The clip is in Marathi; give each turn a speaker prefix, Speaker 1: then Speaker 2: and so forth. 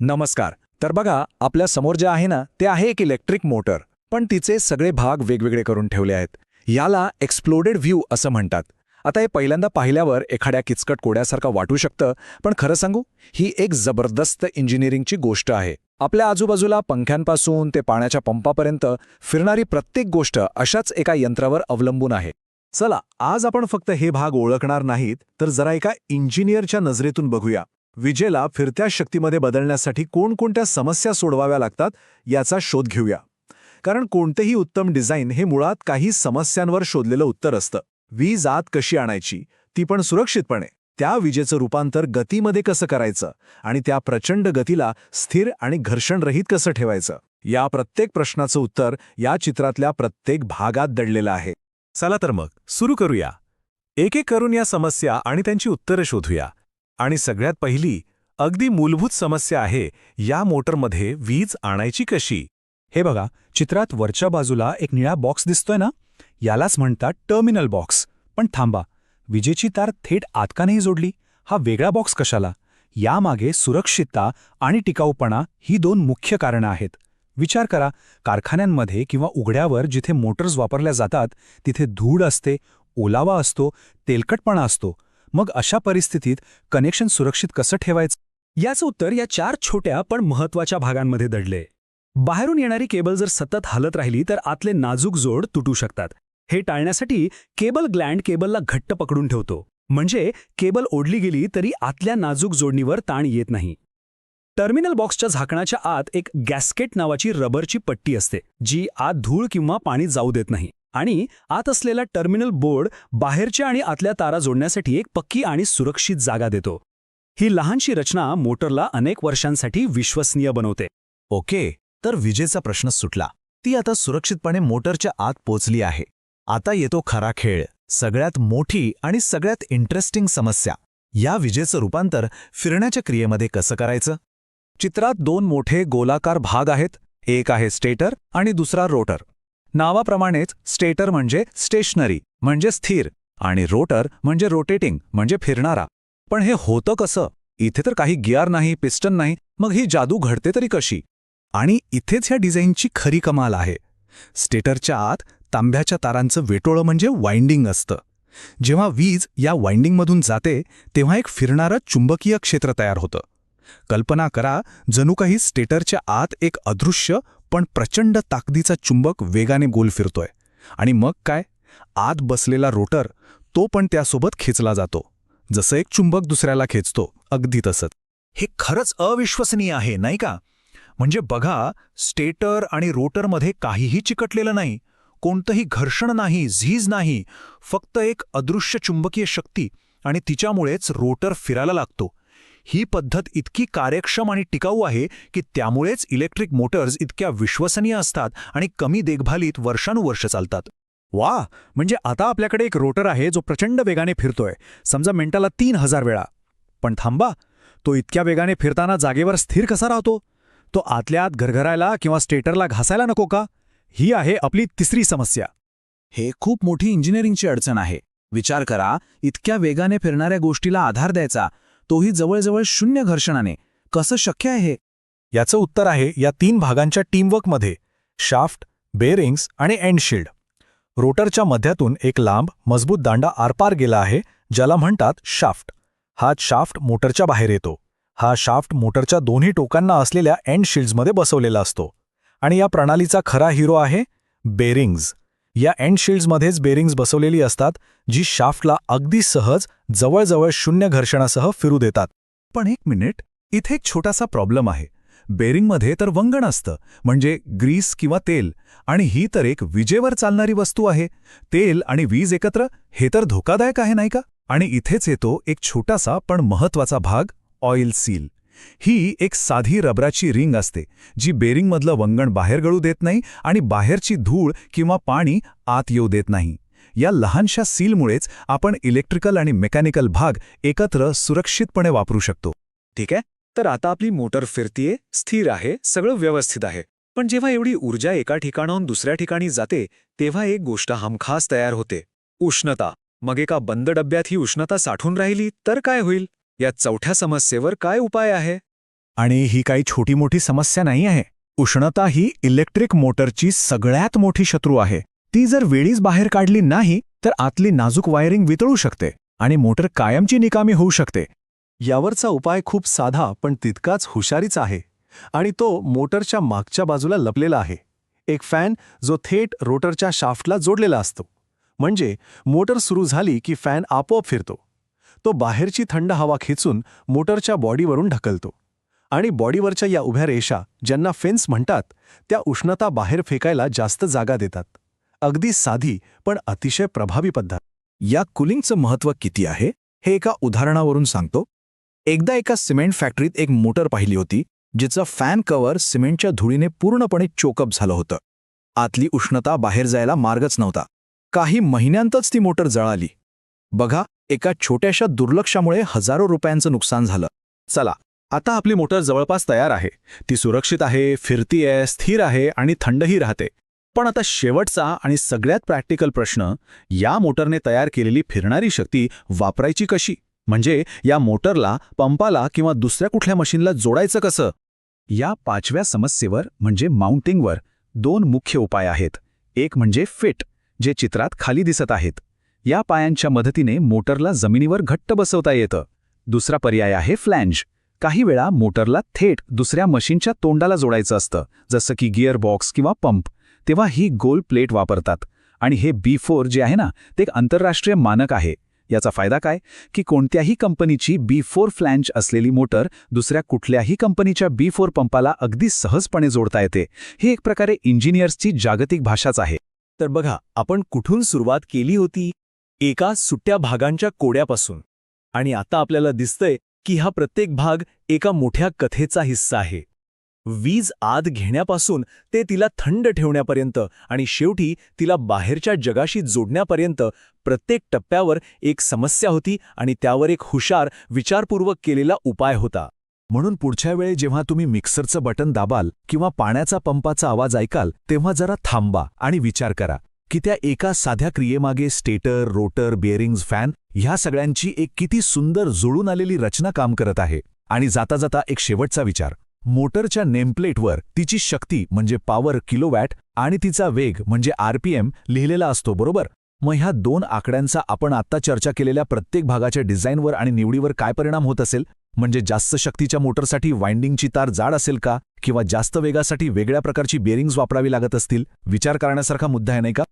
Speaker 1: नमस्कार. तर बघा आपल्यासमोर जे आहे ना ते आहे एक इलेक्ट्रिक मोटर पण तिचे सगळे भाग वेगवेगळे करून ठेवले आहेत. याला एक्सप्लोडेड व्ह्यू असं म्हणतात. आता हे पहिल्यांदा पाहिल्यावर एखाद्या किचकट कोड्यासारखं वाटू शकतं पण खरं सांगू ही एक जबरदस्त इंजिनिअरिंगची गोष्ट आहे. आपल्या आजूबाजूला पंख्यांपासून ते पाण्याच्या पंपापर्यंत फिरणारी प्रत्येक गोष्ट अशाच एका यंत्रावर अवलंबून आहे.
Speaker 2: चला आज आपण फक्त हे भाग ओळखणार नाहीत तर जरा एका इंजिनियरच्या नजरेतून बघूया. विजेला फिरत्या शक्तीमध्ये बदलण्यासाठी कोणकोणत्या समस्या सोडवाव्या लागतात याचा शोध घेऊया. कारण कोणतेही उत्तम डिझाईन हे मुळात काही समस्यांवर शोधलेलं उत्तर असतं. वीज आत कशी आणायची? ती पण सुरक्षितपणे. त्या विजेचं रूपांतर गतीमध्ये कसं करायचं? आणि त्या प्रचंड गतीला स्थिर आणि घर्षणरहित कसं ठेवायचं? या प्रत्येक प्रश्नाचं उत्तर या चित्रातल्या प्रत्येक भागात दडलेलं आहे. चला तर मग सुरू करूया. एक एक करून या समस्या आणि त्यांची उत्तरं शोधूया. आणि सगळ्यात पहिली अगदी मूलभूत समस्या आहे या मोटरमध्ये वीज आणायची कशी?
Speaker 1: हे बघा चित्रात वरच्या बाजूला एक निळा बॉक्स दिसतोय ना? यालाच म्हणतात टर्मिनल बॉक्स. पण थांबा विजेची तार थेट आतकानेही जोडली? हा वेगळा बॉक्स कशाला? यामागे सुरक्षितता आणि टिकाऊपणा ही दोन मुख्य कारणं आहेत. विचार करा कारखान्यांमध्ये किंवा उघड्यावर जिथे मोटर्स वापरल्या जातात तिथे धूळ असते ओलावा असतो तेलकटपणा असतो. मग अशा परिस्थितीत कनेक्शन सुरक्षित कसं ठेवायचं? याचं उत्तर या चार छोट्या पण महत्त्वाच्या भागांमध्ये दडले. बाहेरून येणारी केबल जर सतत हलत राहिली तर आतले नाजूक जोड तुटू शकतात. हे टाळण्यासाठी केबल ग्लँड केबलला घट्ट पकडून ठेवतो. म्हणजे केबल ओढली गेली तरी आतल्या नाजूक जोडणीवर ताण येत नाही. टर्मिनल बॉक्सच्या झाकणाच्या आत एक गॅस्केट नावाची रबरची पट्टी असते जी आत धूळ किंवा पाणी जाऊ देत नाही. आणि आत असलेला टर्मिनल बोर्ड बाहेरच्या आणि आतल्या तारा जोडण्यासाठी एक पक्की आणि सुरक्षित जागा देतो. ही लहानशी रचना मोटरला अनेक वर्षांसाठी विश्वसनीय बनवते.
Speaker 2: ओके तर विजेचा प्रश्न सुटला. ती आता सुरक्षितपणे मोटरच्या आत पोचली आहे. आता येतो खरा खेळ. सगळ्यात मोठी आणि सगळ्यात इंटरेस्टिंग समस्या. या विजेचं रूपांतर फिरण्याच्या क्रियेमध्ये कसं करायचं?
Speaker 1: चित्रात दोन मोठे गोलाकार भाग आहेत. एक आहे स्टेटर आणि दुसरा रोटर. नावाप्रमाणेच स्टेटर म्हणजे स्टेशनरी म्हणजे स्थिर आणि रोटर म्हणजे रोटेटिंग म्हणजे फिरणारा. पण हे होतं कसं? इथे तर काही गियर नाही पिस्टन नाही मग ही जादू घडते तरी कशी? आणि इथेच ह्या डिझाईनची खरी कमाल आहे. स्टेटरच्या आत तांब्याच्या तारांचं वेटोळं म्हणजे वाइंडिंग असतं. जेव्हा वीज या वाइंडिंगमधून जाते तेव्हा एक फिरणारं चुंबकीय क्षेत्र तयार होतं. कल्पना करा जणू काही स्टेटरच्या आत एक अदृश्य पण प्रचंड ताकदीचा चुंबक वेगाने गोल फिरतोय. आणि मग काय? आत बसलेला रोटर तो पण त्यासोबत खेचला जातो. जसं एक चुंबक दुसऱ्याला खेचतो अगदी तसंच.
Speaker 2: हे खरंच अविश्वसनीय आहे नाही का? म्हणजे बघा स्टेटर आणि रोटरमध्ये काहीही चिकटलेलं नाही. कोणतंही घर्षण नाही झीज नाही. फक्त एक अदृश्य चुंबकीय शक्ती आणि तिच्यामुळेच रोटर फिरायला लागतो. ही पद्धत इतकी कार्यक्षम आणि टिकाऊ आहे की त्यामुळेच इलेक्ट्रिक मोटर्स इतक्या विश्वसनीय असतात आणि कमी देखभालीत वर्षानुवर्ष चालतात.
Speaker 1: वा! म्हणजे आता आपल्याकडे एक रोटर आहे जो प्रचंड वेगाने फिरतोय. समजा मिनिटाला तीन हजार वेळा. पण थांबा तो इतक्या वेगाने फिरताना जागेवर स्थिर कसा राहतो? तो आतल्या आत घरघरायला किंवा स्टेटरला घासायला नको का? ही आहे आपली तिसरी समस्या.
Speaker 3: हे खूप मोठी इंजिनिअरिंगची अडचण आहे. विचार करा इतक्या वेगाने फिरणाऱ्या गोष्टीला आधार द्यायचा. तोही जवळजवळ शून्य घर्षणाने. कसं शक्य आहे
Speaker 2: याचं उत्तर आहे या तीन भागांच्या टीमवर्कमध्ये. शाफ्ट बेरिंग्स आणि एंडशिल्ड रोटरच्या मध्यातून एक लांब मजबूत दांडा आरपार गेला आहे ज्याला म्हणतात शाफ्ट. हा शाफ्ट मोटरच्या बाहेर येतो. हा शाफ्ट मोटरच्या दोन्ही टोकांना असलेल्या एंड शिल्ड्समध्ये बसवलेला असतो. आणि या प्रणालीचा खरा हिरो आहे बेरिंग्ज या एंड शिल्ड्समध्येच बेरिंग्ज बसवलेली असतात जी शाफ्टला अगदी सहज जवळजवळ शून्य घर्षणासह फिरू देतात. पण एक मिनिट इथे एक छोटासा प्रॉब्लेम आहे. बेरिंगमध्ये तर वंगण असतं म्हणजे ग्रीस किंवा तेल आणि ही तर एक विजेवर चालणारी वस्तू आहे. तेल आणि वीज एकत्र हे तर धोकादायक आहे नाही का? आणि इथेच येतो एक छोटासा पण महत्त्वाचा भाग ऑइल सील ही एक साधी रबराची रिंग असते जी बेरिंगमधलं वंगण बाहेर गळू देत नाही आणि बाहेरची धूळ किंवा पाणी आत येऊ देत नाही. या लहानशा सीलमुळेच आपण इलेक्ट्रिकल आणि मेकॅनिकल भाग एकत्र सुरक्षितपणे वापरू शकतो.
Speaker 1: ठीक आहे? तर आता आपली मोटर फिरतीये स्थिर आहे सगळं व्यवस्थित आहे. पण जेव्हा एवढी ऊर्जा एका ठिकाणाहून दुसऱ्या ठिकाणी जाते तेव्हा एक गोष्ट हमखास तयार होते. उष्णता. मग एका बंद डब्यात ही उष्णता साठून राहिली तर काय होईल? या चौथ्या समस्येवर काय उपाय आहे?
Speaker 2: आणि ही काही छोटी मोठी समस्या नाही आहे. उष्णता ही इलेक्ट्रिक मोटरची सगळ्यात मोठी शत्रू आहे. ती जर वेळीच बाहेर काढली नाही तर आतली नाजूक वायरिंग वितळू शकते आणि मोटर कायमची निकामी होऊ शकते.
Speaker 1: यावरचा उपाय खूप साधा पण तितकाच हुशारीचा आहे. आणि तो मोटरच्या मागच्या बाजूला लपलेला आहे. एक फॅन जो थेट रोटरच्या शाफ्टला जोडलेला असतो. म्हणजे मोटर सुरू झाली की फॅन आपोआप फिरतो. तो बाहेरची थंड हवा खेचून मोटरच्या बॉडीवरून ढकलतो. आणि बॉडीवरच्या या उभ्या रेषा ज्यांना फेन्स म्हणतात त्या उष्णता बाहेर फेकायला जास्त जागा देतात. अगदी साधी पण अतिशय प्रभावी पद्धत.
Speaker 3: या कुलिंगचं महत्त्व किती आहे हे एका उदाहरणावरून सांगतो. एकदा एका सिमेंट फॅक्टरीत एक मोटर पाहिली होती जिचं फॅन कव्हर सिमेंटच्या धुळीने पूर्णपणे चोकअप झालं होतं. आतली उष्णता बाहेर जायला मार्गच नव्हता. काही महिन्यांतच ती मोटर जळाली. बघा एका छोट्याशा दुर्लक्षामुळे हजारो रुपयांचं नुकसान झालं.
Speaker 2: चला आता आपली मोटर जवळपास तयार आहे. ती सुरक्षित आहे फिरती आहे स्थिर आहे आणि थंडही राहते. पण आता शेवटचा आणि सगळ्यात प्रॅक्टिकल प्रश्न या मोटरने तयार केलेली फिरणारी शक्ती वापरायची कशी? म्हणजे या मोटरला पंपाला किंवा दुसऱ्या कुठल्या मशीनला जोडायचं कसं? या पाचव्या समस्येवर म्हणजे माउंटिंगवर दोन मुख्य उपाय आहेत. एक म्हणजे फिट जे चित्रात खाली दिसत आहेत. या पायांच्या मदतीने मोटरला जमिनीवर घट्ट बसवता येतं. दुसरा पर्याय आहे फ्लॅंज. काही वेळा मोटरला थेट दुसऱ्या मशीनच्या तोंडाला जोडायचं असतं जसं की गिअर बॉक्स किंवा पंप. तेव्हा ही गोल प्लेट वापरतात. आणि हे बी फोर जे आहे ना ते एक आंतरराष्ट्रीय मानक आहे. याचा फायदा काय? की कोणत्याही कंपनीची बी फोर फ्लॅंज असलेली मोटर दुसऱ्या कुठल्याही कंपनीच्या बी फोर पंपाला अगदी सहजपणे जोडता येते. हे एक प्रकारे इंजिनियर्सची जागतिक भाषाच आहे.
Speaker 4: तर बघा आपण कुठून सुरुवात केली होती? एका सुट्ट्या भागांच्या कोड्यापासून. आणि आता आपल्याला दिसतंय की हा प्रत्येक भाग एका मोठ्या कथेचा हिस्सा आहे. वीज आत घेण्यापासून ते तिला थंड ठेवण्यापर्यंत आणि शेवटी तिला बाहेरच्या जगाशी जोडण्यापर्यंत प्रत्येक टप्प्यावर एक समस्या होती आणि त्यावर एक हुशार विचारपूर्वक केलेला उपाय होता.
Speaker 2: म्हणून पुढच्या वेळी जेव्हा तुम्ही मिक्सरचं बटन दाबाल किंवा पाण्याचा पंपाचा आवाज ऐकाल तेव्हा जरा थांबा आणि विचार करा. की त्या एका साध्या क्रियेमागे स्टेटर रोटर बिअरिंग्ज फॅन ह्या सगळ्यांची एक किती सुंदर जुळून आलेली रचना काम करत आहे. आणि जाता जाता एक शेवटचा विचार. मोटरच्या नेमप्लेटवर तिची शक्ती म्हणजे पॉवर किलोवॅट आणि तिचा वेग म्हणजे आरपीएम लिहिलेला असतो बरोबर? मग ह्या दोन आकड्यांचा आपण आत्ता चर्चा केलेल्या प्रत्येक भागाच्या डिझाईनवर आणि निवडीवर काय परिणाम होत असेल? म्हणजे जास्त शक्तीच्या मोटरसाठी वाइंडिंगची तार जाड असेल का? किंवा जास्त वेगासाठी वेगळ्या प्रकारची बेरिंग्ज वापरावी लागत असतील? विचार करण्यासारखा मुद्दा आहे नाही का?